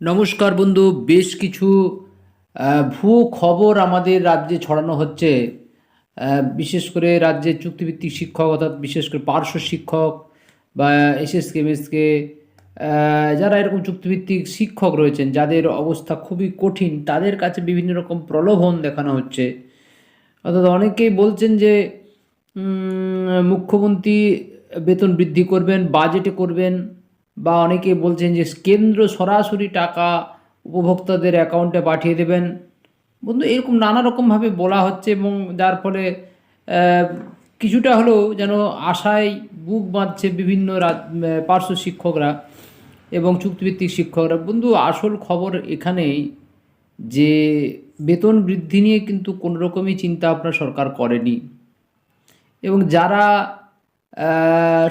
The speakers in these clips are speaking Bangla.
নমস্কার বন্ধু, বেশ কিছু ভুয়ো খবর আমাদের রাজ্যে ছড়ানো হচ্ছে। বিশেষ করে রাজ্যে চুক্তিভিত্তিক শিক্ষক, অর্থাৎ বিশেষ করে পার্শ্ব শিক্ষক বা এসএসকে এমএসকে যারা এরকম চুক্তিভিত্তিক শিক্ষক রয়েছেন, যাদের অবস্থা খুবই কঠিন, তাদের কাছে বিভিন্ন রকম প্রলোভন দেখানো হচ্ছে। অর্থাৎ অনেকেই বলছেন যে মুখ্যমন্ত্রী বেতন বৃদ্ধি করবেন, বাজেটে করবেন বা অনেকে বলছেন যে কেন্দ্র সরাসরি টাকা উপভোক্তাদের অ্যাকাউন্টে পাঠিয়ে দেবেন। বন্ধু, এরকম নানা রকমভাবে বলা হচ্ছে এবং যার ফলে কিছুটা হলেও যেন আশায় বুক বাঁধছে বিভিন্ন পার্শ্ব শিক্ষকরা এবং চুক্তিভিত্তিক শিক্ষকরা। বন্ধু, আসল খবর এখানেই যে বেতন বৃদ্ধি নিয়ে কিন্তু কোনো রকমই চিন্তা ভাবনা সরকার করেনি। এবং যারা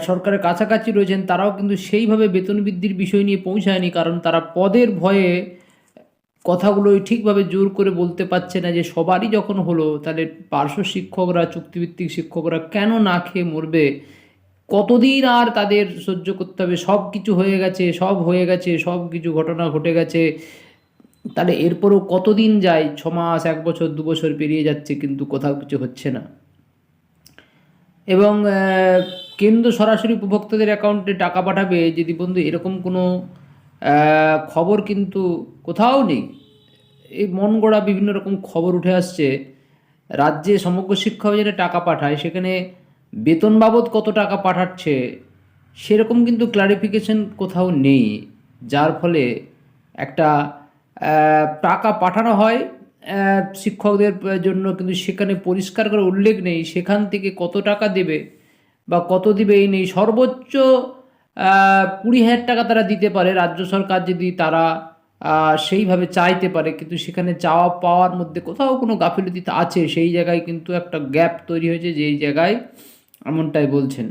সরকারের কাছাকাছি রয়েছেন, তারাও কিন্তু সেইভাবে বেতন বৃদ্ধির বিষয় নিয়ে পৌঁছায়নি, কারণ তারা পদের ভয়ে কথাগুলো ঠিকভাবে জোর করে বলতে পারছে না যে সবারই যখন হলো, তাহলে পার্শ্ব শিক্ষকরা, চুক্তিভিত্তিক শিক্ষকরা কেন না খেয়ে মরবে? কতদিন আর তাদের সহ্য করতে হবে? সব কিছু হয়ে গেছে, সব হয়ে গেছে, সব কিছু ঘটনা ঘটে গেছে। তাহলে এরপরও কতদিন যায়? ছ মাস এক বছর, দু বছর পেরিয়ে যাচ্ছে, কিন্তু কোথাও কিছু হচ্ছে না। এবং কেন্দ্র সরাসরি উপভোক্তাদের অ্যাকাউন্টে টাকা পাঠাবে যদি বন্ধু এরকম কোনো খবর কিন্তু কোথাও নেই। এই মন গড়া বিভিন্ন রকম খবর উঠে আসছে। রাজ্যে সমগ্র শিক্ষা অভিযানে টাকা পাঠায়, সেখানে বেতন বাবদ কত টাকা পাঠাচ্ছে, সেরকম কিন্তু ক্লারিফিকেশন কোথাও নেই। যার ফলে একটা টাকা পাঠানো হয় শিক্ষকদের জন্য কিন্তু সেখানে পরিষ্কার করে উল্লেখ নেই সেখান থেকে কত টাকা দেবে বা কত দিবে এই নেই। সর্বোচ্চ কুড়ি হাজার টাকা তারা দিতে পারে, রাজ্য সরকার যদি তারা সেইভাবে চাইতে পারে। কিন্তু সেখানে চাওয়া পাওয়ার মধ্যে কোথাও কোনো গাফিলতি আছে। সেই জায়গায় কিন্তু একটা গ্যাপ তৈরি হয়েছে যেই জায়গায় এমনটাই বলছেন।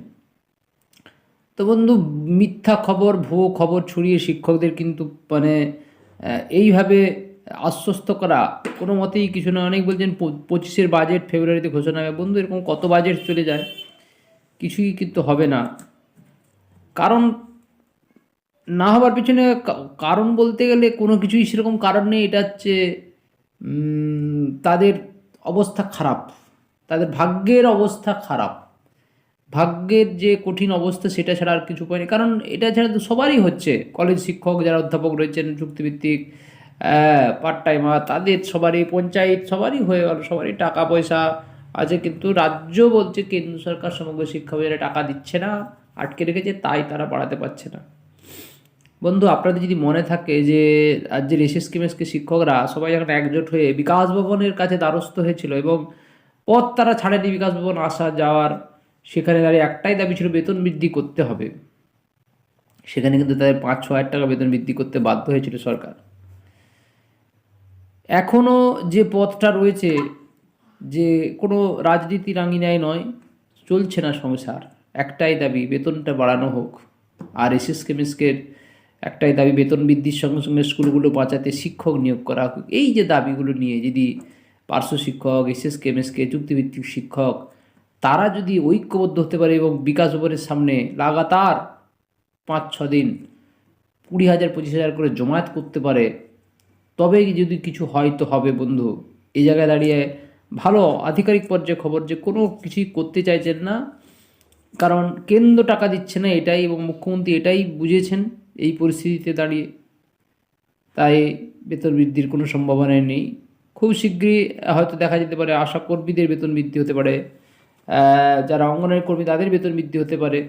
তো বন্ধু, মিথ্যা খবর, ভুয়ো খবর ছড়িয়ে শিক্ষকদের কিন্তু মানে এইভাবে আশ্বস্ত করা, কোনো মতেই কিছু না অনেক বলছেন পঁচিশের বাজেট ফেব্রুয়ারিতে ঘোষণা হবে। বন্ধু, এরকম কত বাজেট চলে যায়, কিছুই কিন্তু হবে না। কারণ, না হবার পিছনে কারণ বলতে গেলে কোনো কিছুই সেরকম কারণ নেই। এটা হচ্ছে তাদের অবস্থা খারাপ। তাদের ভাগ্যের অবস্থা খারাপ। ভাগ্যের যে কঠিন অবস্থা, সেটা ছাড়া আর কিছু পায়নি কারণ এটা ছাড়া তো সবারই হচ্ছে। কলেজ শিক্ষক, যারা অধ্যাপক রয়েছেন, চুক্তিভিত্তিক পার্ট টাইমার তাদের সবারই, পঞ্চায়েত সবারই হয়ে গেল, সবারই টাকা পয়সা। আছে কিন্তু রাজ্য বলছে কেন্দ্র সরকার সমগ্র শিক্ষা বাজারে টাকা দিচ্ছে না, আটকে রেখেছে, তাই তারা বাড়াতে পারছে না। বন্ধু, আপনাদের যদি মনে থাকে যে রাজ্যের এসএস কেমএসকে শিক্ষকরা সবাই যখন একজোট হয়ে বিকাশ ভবনের কাছে দ্বারস্থ হয়েছিল এবং পথ তারা ছাড়েনি বিকাশ ভবন আসা যাওয়ার, সেখানে দাঁড়িয়ে একটাই দাবি ছিল বেতন বৃদ্ধি করতে হবে। সেখানে কিন্তু তাদের পাঁচ ছ হাজার টাকা বেতন বৃদ্ধি করতে বাধ্য হয়েছিল সরকার। এখনও যে পথটা রয়েছে, যে কোনো রাজনীতি রাঙিনায় নয়, চলছে না সংসার। একটাই দাবি, বেতনটা বাড়ানো হোক। আর এসএস কেমিস্কের একটাই দাবি, বেতন বৃদ্ধির সঙ্গে সঙ্গে স্কুলগুলো বাঁচাতে শিক্ষক নিয়োগ করা হোক। এই যে দাবিগুলো নিয়ে যদি পার্শ্ব শিক্ষক, এসএস কেমিস্কে চুক্তিভিত্তিক শিক্ষক, তারা যদি ঐক্যবদ্ধ হতে পারে এবং বিকাশ ভবনের সামনে লাগাতার পাঁচ ছ দিন কুড়ি হাজার, পঁচিশ হাজার করে জমায়েত করতে পারে তবে যদি কিছু হয় তো হবে, বন্ধু। এই জায়গায় দাঁড়িয়ে ভালো আধিকারিক পর্যায়ে খবর যে কোনো কিছুই করতে চাইছেন না, কারণ কেন্দ্র টাকা দিচ্ছে না এটাই এবং মুখ্যমন্ত্রী এটাই বুঝেছেন এই পরিস্থিতিতে দাঁড়িয়ে। তাই বেতন বৃদ্ধির কোনো সম্ভাবনা নেই। খুব শীঘ্রই হয়তো দেখা যেতে পারে আশা কর্মীদের বেতন বৃদ্ধি হতে পারে যারা অঙ্গনওয়াড়ি কর্মী তাদের বেতন বৃদ্ধি হতে পারে।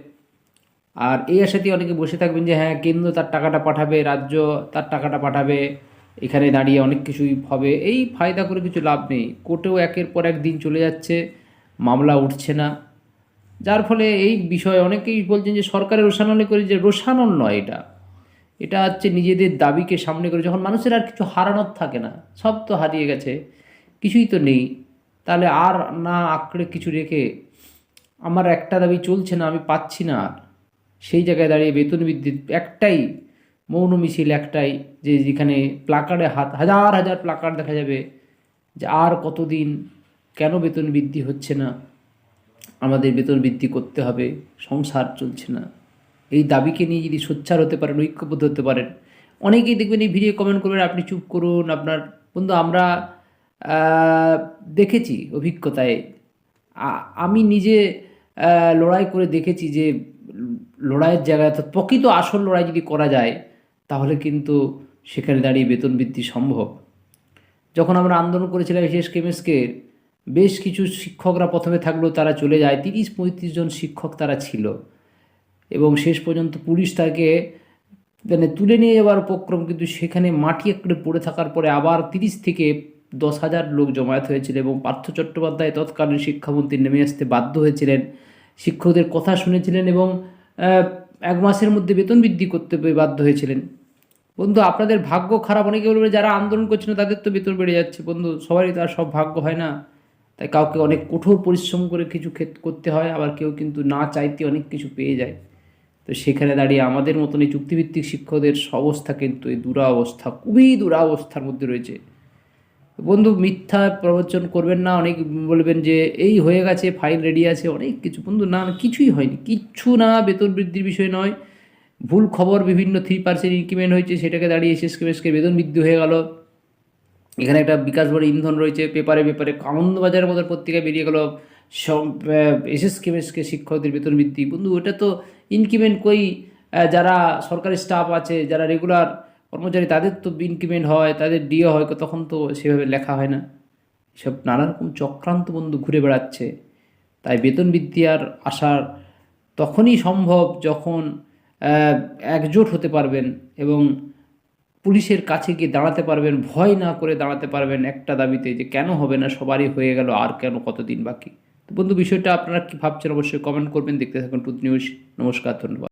আর এই আশাতেই অনেকে বসে থাকবেন যে হ্যাঁ কেন্দ্র তার টাকাটা পাঠাবে, রাজ্য তার টাকাটা পাঠাবে এখানে দাঁড়িয়ে অনেক কিছুই হবে। এই ফায়দা করে কিছু লাভ নেই। কোর্টেও একের পর এক দিন চলে যাচ্ছে, মামলা উঠছে না। যার ফলে এই বিষয়ে অনেকেই বলছেন যে সরকারের রোষানলে করে যে রোষানল নয় এটা। এটা হচ্ছে নিজেদের দাবিকে সামনে করে যখন মানুষের আর কিছু হারানোর থাকে না, সব তো হারিয়ে গেছে, কিছুই তো নেই। তাহলে আর না আঁকড়ে কিছু রেখে আমার একটা দাবি চলছে না, আমি পাচ্ছি না আর। সেই জায়গায় দাঁড়িয়ে বেতন বৃদ্ধি একটাই মৌন মিছিল একটাই, যে যেখানে প্লাকার্ডে হাত, হাজার হাজার প্লাকার্ড দেখা যাবে, যে আর কতদিন কেন বেতন বৃদ্ধি হচ্ছে না? আমাদের বেতন বৃদ্ধি করতে হবে, সংসার চলছে না। এই দাবিকে নিয়ে যদি সোচ্চার হতে পারেন, ঐক্যবদ্ধ হতে পারেন, অনেকেই দেখবেন এই ভিডিও কমেন্ট করবেন, আপনি চুপ করুন, আপনার, বন্ধু, আমরা দেখেছি অভিজ্ঞতায়। আমি নিজে লড়াই করে দেখেছি যে, লড়াইয়ের জায়গায় অর্থাৎ প্রকৃত আসল লড়াই যদি করা যায় তাহলে কিন্তু সেখানে দাঁড়িয়ে বেতন বৃদ্ধি সম্ভব। যখন আমরা আন্দোলন করেছিলাম বিশেষ কেমিস্টকে বেশ কিছু শিক্ষকরা প্রথমে থাকলেও তারা চলে যায়, তিরিশ পঁয়ত্রিশ জন শিক্ষক তারা ছিল। এবং শেষ পর্যন্ত পুলিশ তাকে মানে তুলে নিয়ে যাওয়ার উপক্রম কিন্তু সেখানে মাটি একটু পড়ে থাকার পরে আবার তিরিশ থেকে দশ হাজার লোক জমায়েত হয়েছিল এবং পার্থ চট্টোপাধ্যায় তৎকালীন শিক্ষামন্ত্রী নেমে আসতে বাধ্য হয়েছিলেন। শিক্ষকদের কথা শুনেছিলেন এবং এক মাসের মধ্যে বেতন বৃদ্ধি করতে বাধ্য হয়েছিলেন। বন্ধু, আপনাদের ভাগ্য খারাপ। অনেকে বলবে যারা আন্দোলন করছিল তাদের তো বেতন বেড়ে যাচ্ছে। বন্ধু, সবারই তো আর সব ভাগ্য হয় না। তাই কাউকে অনেক কঠোর পরিশ্রম করে কিছু করতে হয়, আবার কেউ কিন্তু না চাইতে অনেক কিছু পেয়ে যায়। তো সেখানে দাঁড়িয়ে আমাদের মতন এই চুক্তিভিত্তিক শিক্ষকদের অবস্থা কিন্তু এই দুরাবস্থা, খুবই দুরাবস্থার মধ্যে রয়েছে। বন্ধু, মিথ্যা প্রবচন করবেন না। অনেক বলবেন যে, এই হয়ে গেছে ফাইল রেডি আছে। অনেক কিছু। বন্ধু, না কিছুই হয়নি। কিচ্ছু না, বেতন বৃদ্ধির বিষয় নয়। ভুল খবর বিভিন্ন থ্রি পার্সেন্ট ইনক্রিমেন্ট হয়েছে, সেটাকে দাঁড়িয়ে শেষ কেসকে বেতন বৃদ্ধি হয়ে গেল। এখানে একটা বিকাশ বড় ইন্ধন রয়েছে, পেপারে পেপারে আনন্দবাজারের মতো পত্রিকায় বেরিয়ে গেল। সব এসএস কেমএসকে শিক্ষকদের বেতন বৃদ্ধি। বন্ধু, ওটা তো ইনক্রিমেন্ট কই যারা সরকারি স্টাফ আছে, যারা রেগুলার কর্মচারী তাদের তো ইনক্রিমেন্ট হয়, তাদের ডিও হয়, তখন তো সেভাবে লেখা হয় না। সব নানা রকম চক্রান্ত বন্ধু ঘুরে বেড়াচ্ছে। তাই বেতন বৃদ্ধি আর আসার তখনই সম্ভব যখন একজোট হতে পারবেন এবং পুলিশের কাছে গিয়ে দাঁড়াতে পারবেন, ভয় না করে দাঁড়াতে পারবেন একটা দাবিতে যে কেন হবে না, সবারই হয়ে গেল আর কেন কতদিন বাকি। তো বন্ধু, বিষয়টা আপনারা কি ভাবছেন অবশ্যই কমেন্ট করবেন। দেখতে থাকুন টুথ নিউজ নমস্কার, ধন্যবাদ।